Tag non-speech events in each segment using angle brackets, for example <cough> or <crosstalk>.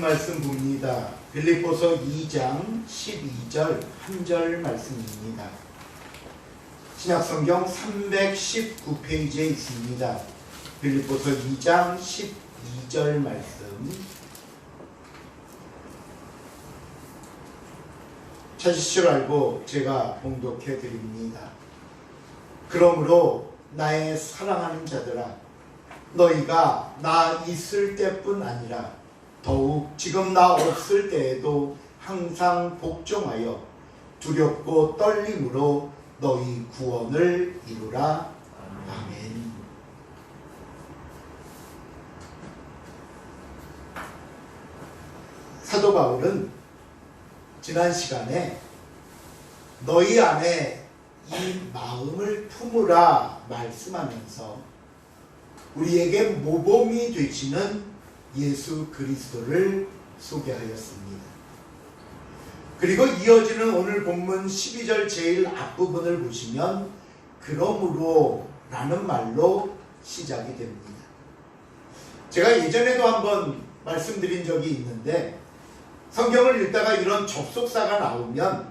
말씀 봅니다. 빌립보서 2장 12절 한 절 말씀입니다. 신약성경 319페이지에 있습니다. 빌립보서 2장 12절 말씀 찾으실 줄 알고 제가 봉독해 드립니다. 그러므로 나의 사랑하는 자들아 너희가 나 있을 때뿐 아니라 더욱 지금 나 없을 때에도 항상 복종하여 두렵고 떨림으로 너희 구원을 이루라. 아멘. 사도 바울은 지난 시간에 너희 안에 이 마음을 품으라 말씀하면서 우리에게 모범이 되시는 예수 그리스도를 소개하였습니다. 그리고 이어지는 오늘 본문 12절 제일 앞부분을 보시면 그러므로 라는 말로 시작이 됩니다. 제가 예전에도 한번 말씀드린 적이 있는데 성경을 읽다가 이런 접속사가 나오면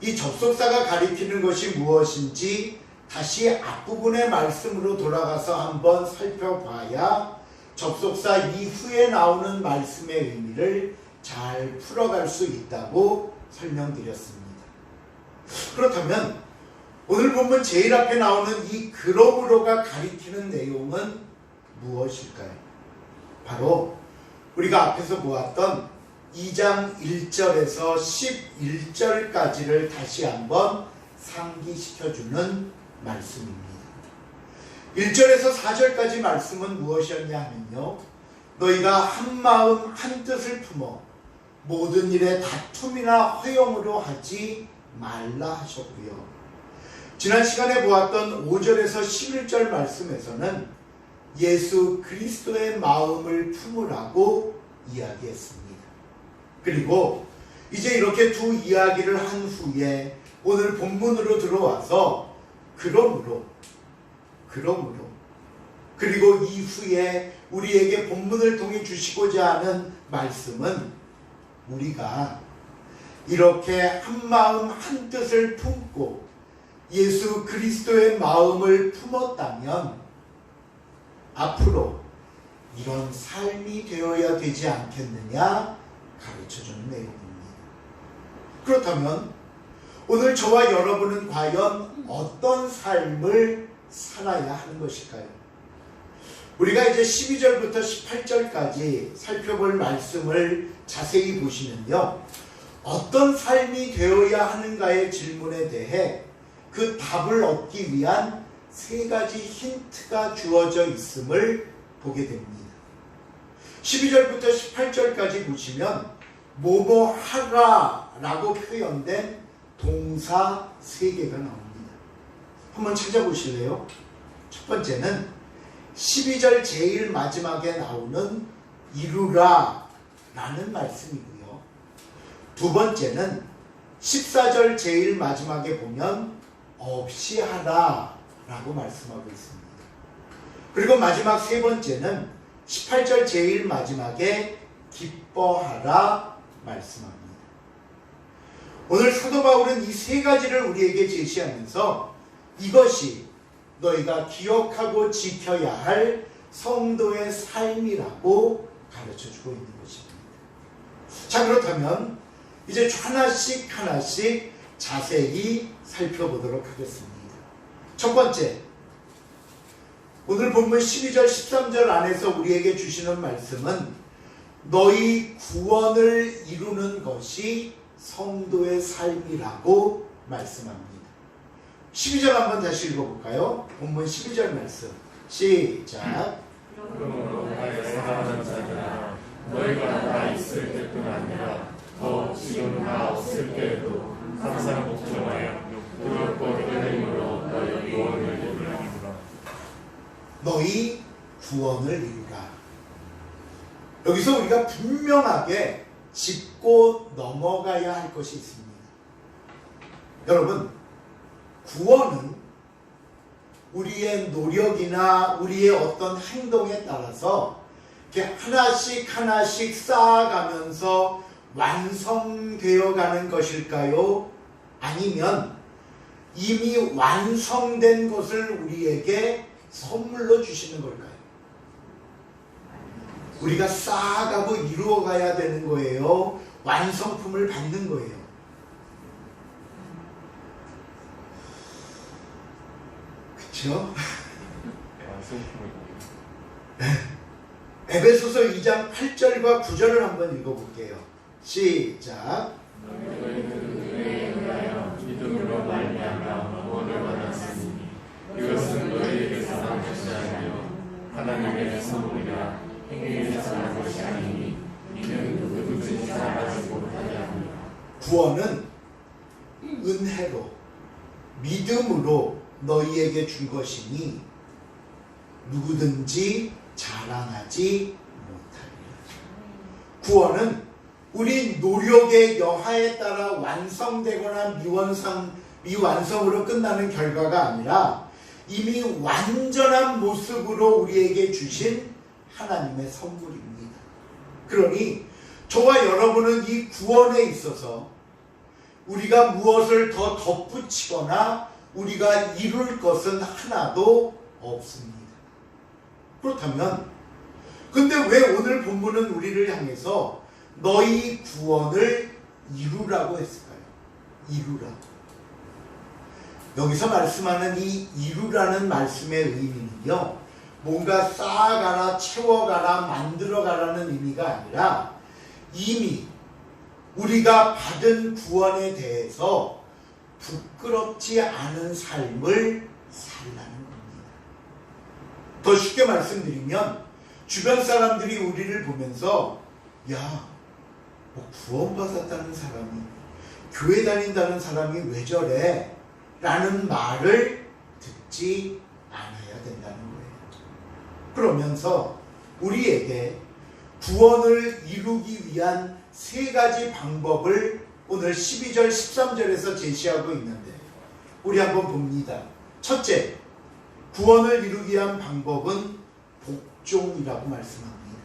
이 접속사가 가리키는 것이 무엇인지 다시 앞부분의 말씀으로 돌아가서 한번 살펴봐야 접속사 이후에 나오는 말씀의 의미를 잘 풀어갈 수 있다고 설명드렸습니다. 그렇다면 오늘 본문 제일 앞에 나오는 이 그러므로가 가리키는 내용은 무엇일까요? 바로 우리가 앞에서 보았던 2장 1절에서 11절까지를 다시 한번 상기시켜주는 말씀입니다. 1절에서 4절까지 말씀은 무엇이었냐 하면요. 너희가 한 마음 한 뜻을 품어 모든 일에 다툼이나 허용으로 하지 말라 하셨고요. 지난 시간에 보았던 5절에서 11절 말씀에서는 예수 그리스도의 마음을 품으라고 이야기했습니다. 그리고 이제 이렇게 두 이야기를 한 후에 오늘 본문으로 들어와서 그러므로 그러므로 그리고 이후에 우리에게 본문을 통해 주시고자 하는 말씀은 우리가 이렇게 한 마음 한 뜻을 품고 예수 그리스도의 마음을 품었다면 앞으로 이런 삶이 되어야 되지 않겠느냐 가르쳐 주는 내용입니다. 그렇다면 오늘 저와 여러분은 과연 어떤 삶을 살아야 하는 것일까요? 우리가 이제 12절부터 18절까지 살펴볼 말씀을 자세히 보시면요. 어떤 삶이 되어야 하는가의 질문에 대해 그 답을 얻기 위한 세 가지 힌트가 주어져 있음을 보게 됩니다. 12절부터 18절까지 보시면 뭐뭐 하라 라고 표현된 동사 세 개가 나옵니다. 한번 찾아보실래요? 첫 번째는 12절 제일 마지막에 나오는 이루라 라는 말씀이고요. 두 번째는 14절 제일 마지막에 보면 없이 하라 라고 말씀하고 있습니다. 그리고 마지막 세 번째는 18절 제일 마지막에 기뻐하라 말씀합니다. 오늘 사도 바울은 이 세 가지를 우리에게 제시하면서 이것이 너희가 기억하고 지켜야 할 성도의 삶이라고 가르쳐 주고 있는 것입니다. 자, 그렇다면 이제 하나씩 하나씩 자세히 살펴보도록 하겠습니다. 첫 번째, 오늘 본문 12절, 13절 안에서 우리에게 주시는 말씀은 너희 구원을 이루는 것이 성도의 삶이라고 말씀합니다. 12절 한번 다시 읽어볼까요? 본문 12절 말씀. 시작. 너희가 나 있을 때뿐 아니라 더 지금 나 없을 때에도 항상 복종하여 두렵고 떨림으로 너희 구원을 이루라 너희 구원을 이루라. 여기서 우리가 분명하게 짚고 넘어가야 할 것이 있습니다. 여러분, 구원은 우리의 노력이나 우리의 어떤 행동에 따라서 이렇게 하나씩 하나씩 쌓아가면서 완성되어 가는 것일까요? 아니면 이미 완성된 것을 우리에게 선물로 주시는 걸까요? 우리가 쌓아가고 이루어가야 되는 거예요. 완성품을 받는 거예요. <laughs> 그쵸? 에베소서 2장 8절과 9절을 한번 읽어볼게요. 시작. 믿음으로 말미암아 구원을 받았으니 이것은 너희에게서 난 것이 아니요 하나님의 선물이라 행위에서 난 것이 아니니 이는 누구든지 살아가지 못하게 합니다. 구원은 은혜로 믿음으로 너희에게 준 것이니 누구든지 자랑하지 못하리라. 구원은 우리 노력의 여하에 따라 완성되거나 미완성, 미완성으로 끝나는 결과가 아니라 이미 완전한 모습으로 우리에게 주신 하나님의 선물입니다. 그러니 저와 여러분은 이 구원에 있어서 우리가 무엇을 더 덧붙이거나 우리가 이룰 것은 하나도 없습니다. 그렇다면 근데 왜 오늘 본문은 우리를 향해서 너희 구원을 이루라고 했을까요? 이루라. 여기서 말씀하는 이 이루라는 말씀의 의미는요. 뭔가 쌓아가라, 채워가라, 만들어가라는 의미가 아니라 이미 우리가 받은 구원에 대해서 부끄럽지 않은 삶을 살라는 겁니다. 더 쉽게 말씀드리면 주변 사람들이 우리를 보면서 야, 뭐 구원받았다는 사람이 교회 다닌다는 사람이 왜 저래? 라는 말을 듣지 않아야 된다는 거예요. 그러면서 우리에게 구원을 이루기 위한 세 가지 방법을 오늘 12절, 13절에서 제시하고 있는데 우리 한번 봅니다. 첫째, 구원을 이루기 위한 방법은 복종이라고 말씀합니다.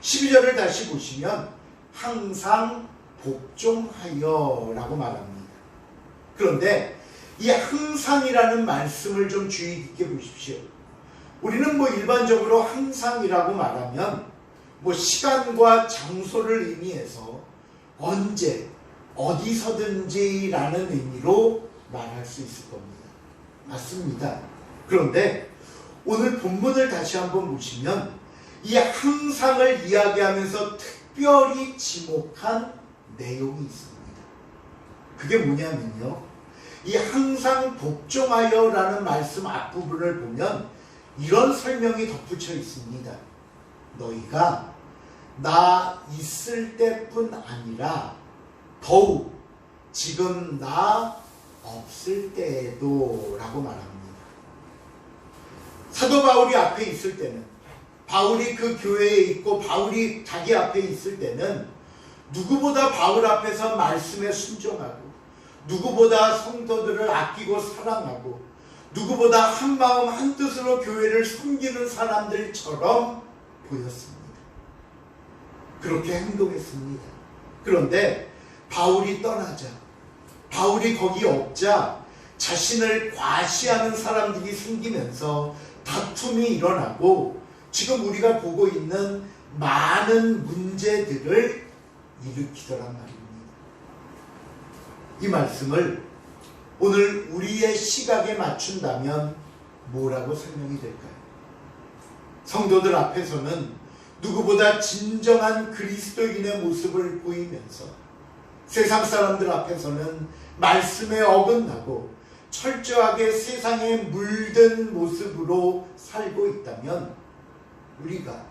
12절을 다시 보시면 항상 복종하여 라고 말합니다. 그런데 이 항상이라는 말씀을 좀 주의 깊게 보십시오. 우리는 뭐 일반적으로 항상이라고 말하면 뭐 시간과 장소를 의미해서 언제 어디서든지라는 의미로 말할 수 있을 겁니다. 맞습니다. 그런데 오늘 본문을 다시 한번 보시면 이 항상을 이야기하면서 특별히 지목한 내용이 있습니다. 그게 뭐냐면요. 이 항상 복종하여 라는 말씀 앞부분을 보면 이런 설명이 덧붙여 있습니다. 너희가 나 있을 때뿐 아니라 더욱 지금 나 없을 때에도 라고 말합니다. 사도 바울이 앞에 있을 때는 바울이 그 교회에 있고 바울이 자기 앞에 있을 때는 누구보다 바울 앞에서 말씀에 순종하고 누구보다 성도들을 아끼고 사랑하고 누구보다 한 마음 한 뜻으로 교회를 섬기는 사람들처럼 보였습니다. 그렇게 행동했습니다. 그런데 바울이 떠나자 바울이 거기 없자 자신을 과시하는 사람들이 생기면서 다툼이 일어나고 지금 우리가 보고 있는 많은 문제들을 일으키더란 말입니다. 이 말씀을 오늘 우리의 시각에 맞춘다면 뭐라고 설명이 될까요? 성도들 앞에서는 누구보다 진정한 그리스도인의 모습을 보이면서 세상 사람들 앞에서는 말씀에 어긋나고 철저하게 세상에 물든 모습으로 살고 있다면 우리가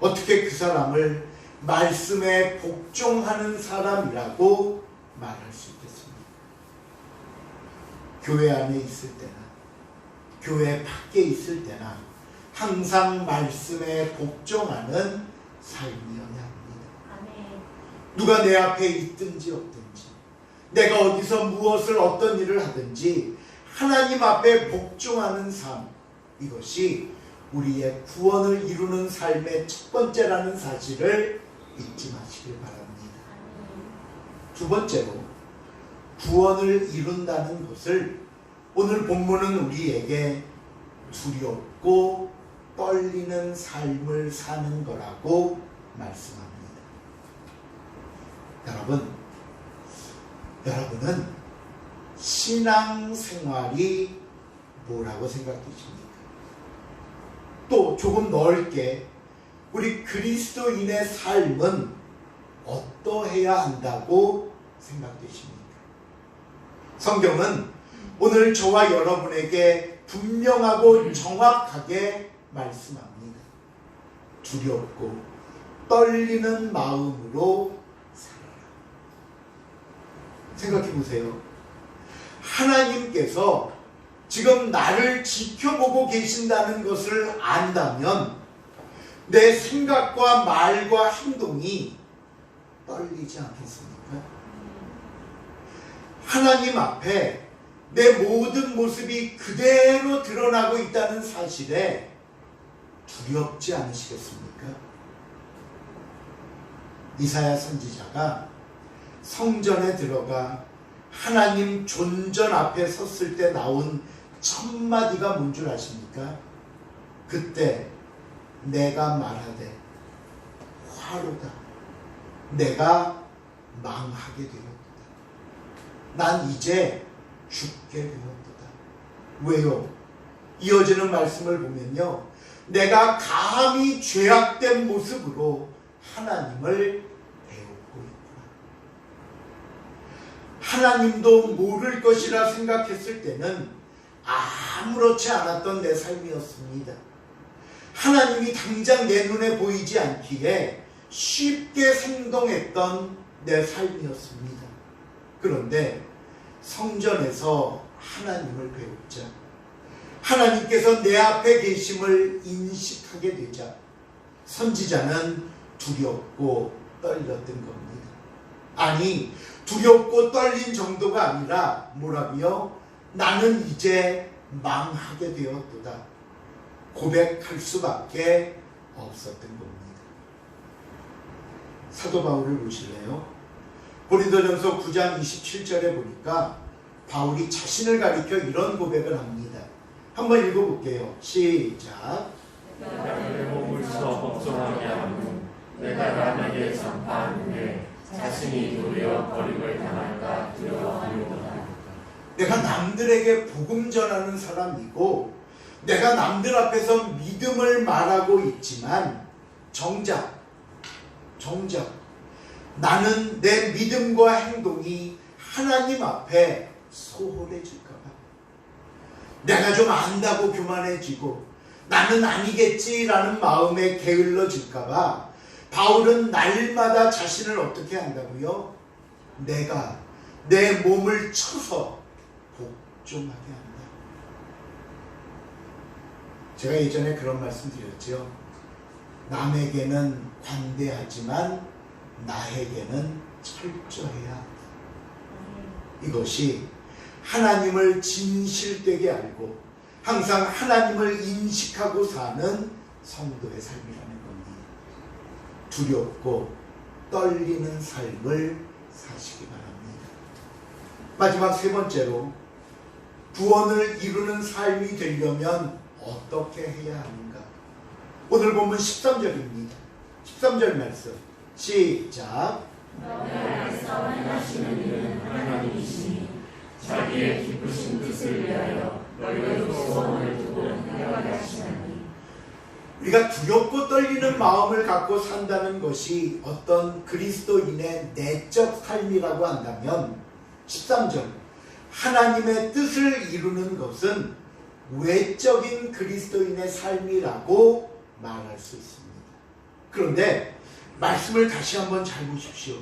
어떻게 그 사람을 말씀에 복종하는 사람이라고 말할 수 있겠습니까? 교회 안에 있을 때나 교회 밖에 있을 때나 항상 말씀에 복종하는 삶이어야. 누가 내 앞에 있든지 없든지 내가 어디서 무엇을 어떤 일을 하든지 하나님 앞에 복종하는 삶 이것이 우리의 구원을 이루는 삶의 첫 번째라는 사실을 잊지 마시길 바랍니다. 두 번째로 구원을 이룬다는 것을 오늘 본문은 우리에게 두렵고 떨리는 삶을 사는 거라고 말씀합니다. 여러분, 여러분은 신앙 생활이 뭐라고 생각되십니까? 또 조금 넓게 우리 그리스도인의 삶은 어떠해야 한다고 생각되십니까? 성경은 오늘 저와 여러분에게 분명하고 정확하게 말씀합니다. 두렵고 떨리는 마음으로. 생각해 보세요. 하나님께서 지금 나를 지켜보고 계신다는 것을 안다면 내 생각과 말과 행동이 떨리지 않겠습니까? 하나님 앞에 내 모든 모습이 그대로 드러나고 있다는 사실에 두렵지 않으시겠습니까? 이사야 선지자가 성전에 들어가 하나님 존전 앞에 섰을 때 나온 첫 마디가 뭔 줄 아십니까? 그때 내가 말하되 화로다. 내가 망하게 되었다. 난 이제 죽게 되었다. 왜요? 이어지는 말씀을 보면요. 내가 감히 죄악된 모습으로 하나님을 배우고 있구나. 하나님도 모를 것이라 생각했을 때는 아무렇지 않았던 내 삶이었습니다. 하나님이 당장 내 눈에 보이지 않기에 쉽게 생동했던 내 삶이었습니다. 그런데 성전에서 하나님을 배우자 하나님께서 내 앞에 계심을 인식하게 되자 선지자는 두렵고 떨렸던 겁니다. 아니 두렵고 떨린 정도가 아니라 뭐라고요? 나는 이제 망하게 되었도다. 고백할 수밖에 없었던 겁니다. 사도 바울을 보실래요? 고린도전서 9장 27절에 보니까 바울이 자신을 가리켜 이런 고백을 합니다. 한번 읽어볼게요. 시작. 내 몸을 써 걱정하게 하면 내가 남에게 전파하는데 자신이 도리어 버림을 당할까 두려워하노라. 내가 남들에게 복음 전하는 사람이고 내가 남들 앞에서 믿음을 말하고 있지만 정작 정작 나는 내 믿음과 행동이 하나님 앞에 소홀해질까봐 내가 좀 안다고 교만해지고 나는 아니겠지라는 마음에 게을러질까봐 바울은 날마다 자신을 어떻게 한다고요? 내가 내 몸을 쳐서 복종하게 한다. 제가 예전에 그런 말씀 드렸죠. 남에게는 관대하지만 나에게는 철저해야 한다. 이것이 하나님을 진실되게 알고 항상 하나님을 인식하고 사는 성도의 삶이라는. 두렵고 떨리는 삶을 사시기 바랍니다. 마지막 세 번째로 구원을 이루는 삶이 되려면 어떻게 해야 하는가? 오늘 보면 13절입니다. 13절 말씀. 시작. 자기의 기쁘신 뜻을 위하여 너희에게 소원을 두고 행하게 하시나니 우리가 두렵고 떨리는 마음을 갖고 산다는 것이 어떤 그리스도인의 내적 삶이라고 한다면 13절 하나님의 뜻을 이루는 것은 외적인 그리스도인의 삶이라고 말할 수 있습니다. 그런데 말씀을 다시 한번 잘 보십시오.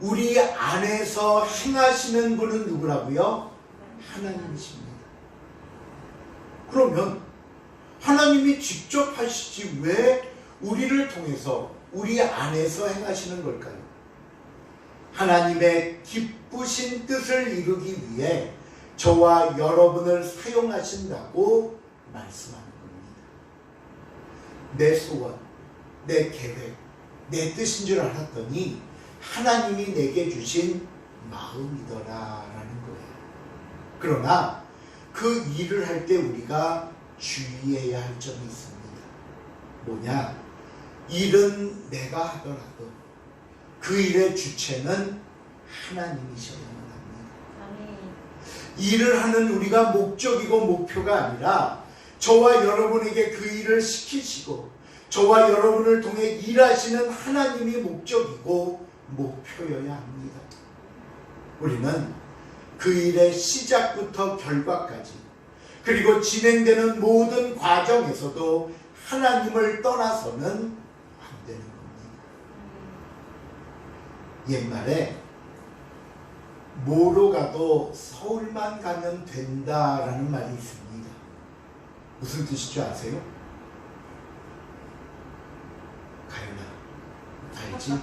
우리 안에서 행하시는 분은 누구라고요? 하나님이십니다. 그러면 하나님이 직접 하시지 왜 우리를 통해서 우리 안에서 행하시는 걸까요? 하나님의 기쁘신 뜻을 이루기 위해 저와 여러분을 사용하신다고 말씀하는 겁니다. 내 소원, 내 계획, 내 뜻인 줄 알았더니 하나님이 내게 주신 마음이더라라는 거예요. 그러나 그 일을 할 때 우리가 주의해야 할 점이 있습니다. 뭐냐? 일은 내가 하더라도 그 일의 주체는 하나님이셔야만 합니다. 일을 하는 우리가 목적이고 목표가 아니라 저와 여러분에게 그 일을 시키시고 저와 여러분을 통해 일하시는 하나님이 목적이고 목표여야 합니다. 우리는 그 일의 시작부터 결과까지 그리고 진행되는 모든 과정에서도 하나님을 떠나서는 안 되는 겁니다. 옛말에 뭐로 가도 서울만 가면 된다라는 말이 있습니다. 무슨 뜻인 줄 아세요? 가연아, 알지?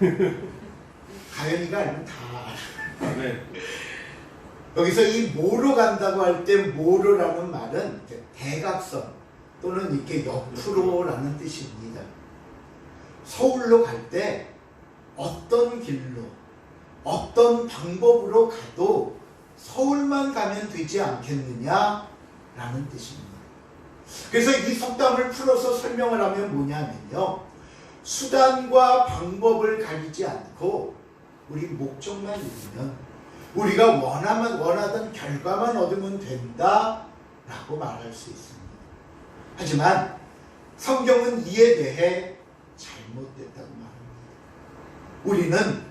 <laughs> 가연이가 알면 다 알아. 아멘. 여기서 이 뭐로 간다고 할때 뭐로라는 말은 대각선 또는 이렇게 옆으로라는 뜻입니다. 서울로 갈 때 어떤 길로 어떤 방법으로 가도 서울만 가면 되지 않겠느냐라는 뜻입니다. 그래서 이 속담을 풀어서 설명을 하면 뭐냐면요. 수단과 방법을 가리지 않고 우리 목적만 이루면 우리가 원하면 원하던 결과만 얻으면 된다라고 말할 수 있습니다. 하지만 성경은 이에 대해 잘못됐다고 말합니다. 우리는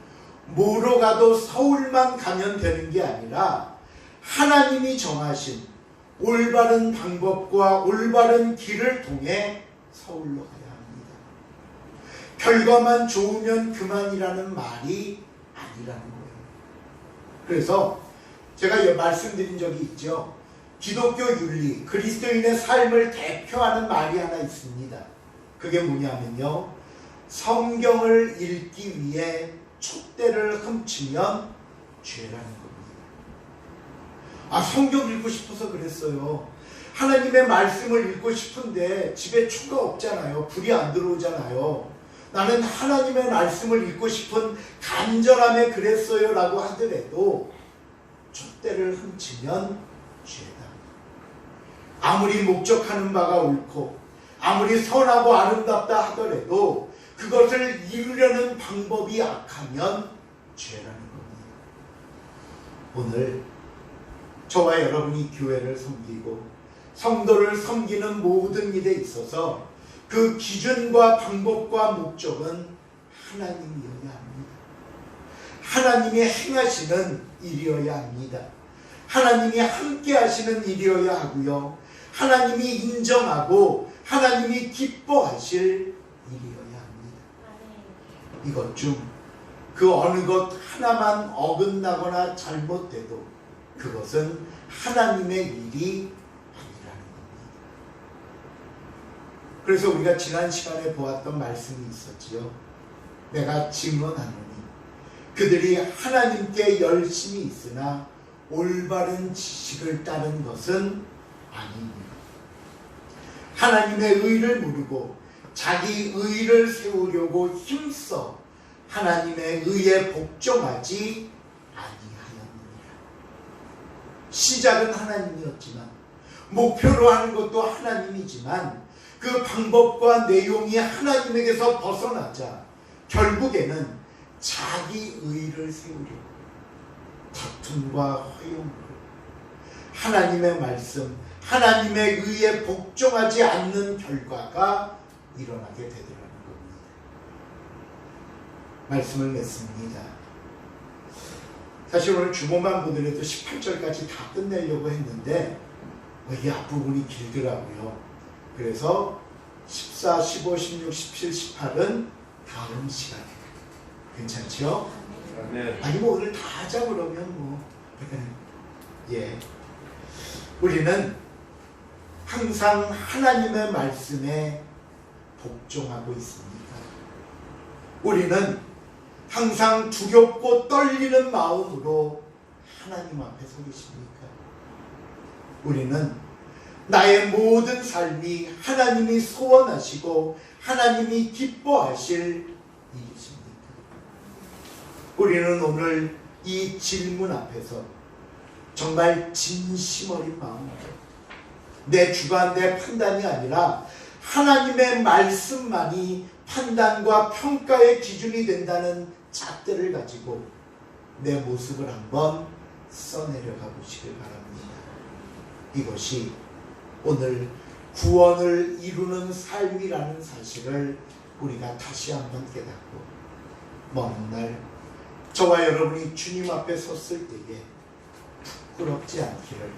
뭐로 가도 서울만 가면 되는 게 아니라 하나님이 정하신 올바른 방법과 올바른 길을 통해 서울로 가야 합니다. 결과만 좋으면 그만이라는 말이 아니라는 거예요. 그래서 제가 말씀드린 적이 있죠. 기독교 윤리, 그리스도인의 삶을 대표하는 말이 하나 있습니다. 그게 뭐냐면요. 성경을 읽기 위해 촛대를 훔치면 죄라는 겁니다. 아, 성경 읽고 싶어서 그랬어요. 하나님의 말씀을 읽고 싶은데 집에 추가 없잖아요. 불이 안 들어오잖아요. 나는 하나님의 말씀을 읽고 싶은 간절함에 그랬어요 라고 하더라도 촛대를 훔치면 죄다. 아무리 목적하는 바가 옳고 아무리 선하고 아름답다 하더라도 그것을 이루려는 방법이 악하면 죄라는 겁니다. 오늘 저와 여러분이 교회를 섬기고 성도를 섬기는 모든 일에 있어서 그 기준과 방법과 목적은 하나님이어야 합니다. 하나님이 행하시는 일이어야 합니다. 하나님이 함께 하시는 일이어야 하고요. 하나님이 인정하고 하나님이 기뻐하실 일이어야 합니다. 이것 중 그 어느 것 하나만 어긋나거나 잘못돼도 그것은 하나님의 일이 아니라는 겁니다. 그래서 우리가 지난 시간에 보았던 말씀이 있었지요. 내가 증언하노니 그들이 하나님께 열심히 있으나 올바른 지식을 따른 것은 아닙니다. 하나님의 의를 모르고 자기 의를 세우려고 힘써 하나님의 의에 복종하지 아니하였느니라. 시작은 하나님이었지만 목표로 하는 것도 하나님이지만 그 방법과 내용이 하나님에게서 벗어나자 결국에는 자기 의를 세우려고 다툼과 허용으로 하나님의 말씀, 하나님의 의에 복종하지 않는 결과가 일어나게 되더라는 겁니다. 말씀을 맺습니다. 사실 오늘 주보만 보더라도 18절까지 다 끝내려고 했는데 이 앞부분이 길더라고요. 그래서 14, 15, 16, 17, 18은 다음 시간에 괜찮죠? 아멘. 아니 뭐 오늘 다 하자 그러면 뭐 예. 우리는 항상 하나님의 말씀에 복종하고 있습니다. 우리는 항상 두렵고 떨리는 마음으로 하나님 앞에 서 계십니까? 우리는 나의 모든 삶이 하나님이 소원하시고 하나님이 기뻐하실 일이십니다. 우리는 오늘 이 질문 앞에서 정말 진심 어린 마음으로 내 주관, 내 판단이 아니라 하나님의 말씀만이 판단과 평가의 기준이 된다는 잣대를 가지고 내 모습을 한번 써내려가 보시길 바랍니다. 이것이 오늘 구원을 이루는 삶이라는 사실을 우리가 다시 한번 깨닫고 먼 날 저와 여러분이 주님 앞에 섰을 때에 부끄럽지 않기를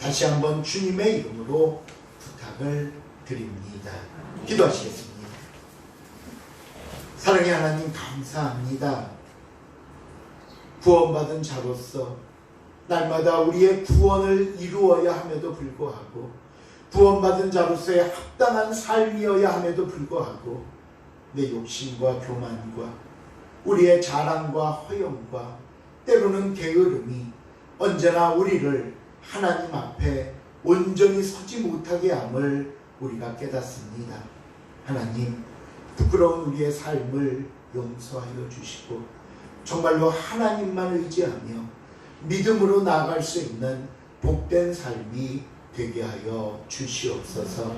다시 한번 주님의 이름으로 부탁을 드립니다. 기도하시겠습니다. 사랑의 하나님 감사합니다. 구원받은 자로서 날마다 우리의 구원을 이루어야 함에도 불구하고 구원받은 자로서의 합당한 삶이어야 함에도 불구하고 내 욕심과 교만과 우리의 자랑과 허영과 때로는 게으름이 언제나 우리를 하나님 앞에 온전히 서지 못하게 함을 우리가 깨닫습니다. 하나님, 부끄러운 우리의 삶을 용서하여 주시고 정말로 하나님만 의지하며 믿음으로 나아갈 수 있는 복된 삶이 되게 하여 주시옵소서.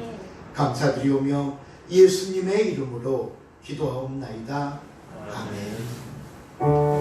감사드리오며 예수님의 이름으로 기도하옵나이다. 아멘.